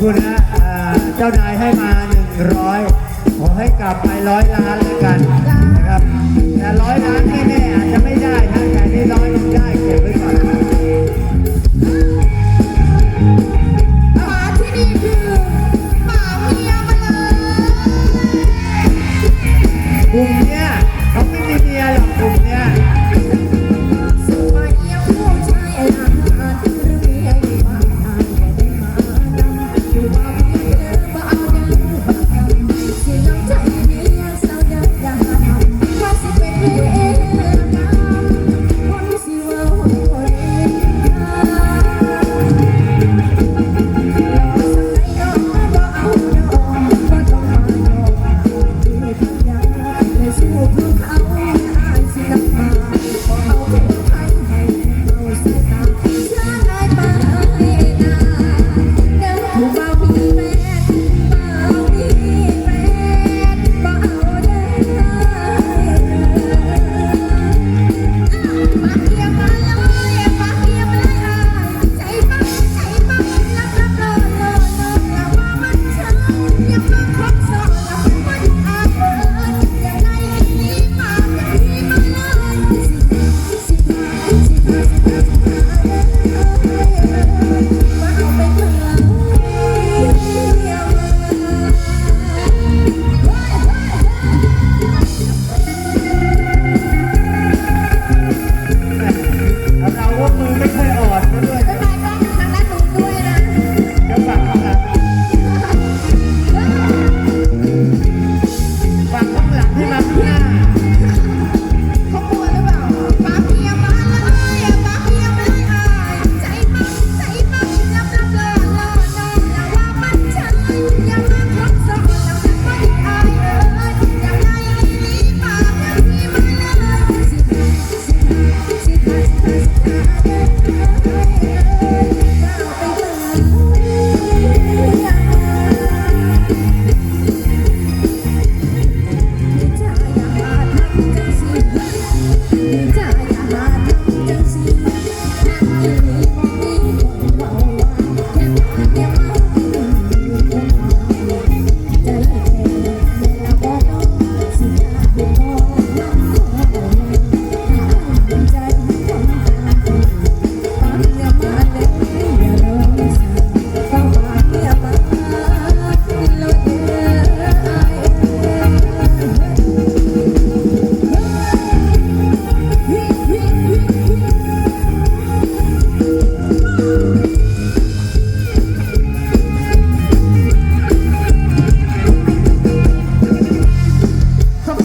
คุณนะเจ้านายให้มาหนึ่งร้อยขอให้กลับไปร้อยล้านเลยกันนะครับ แต่ร้อยล้านแน่ๆอาจจะไม่ได้ถ้าแต่นี่ร้อยมันได้เก็บไว้ก่อนกลุ่มเนี้ยเขาไม่มีเมียหรอกกลุ่ม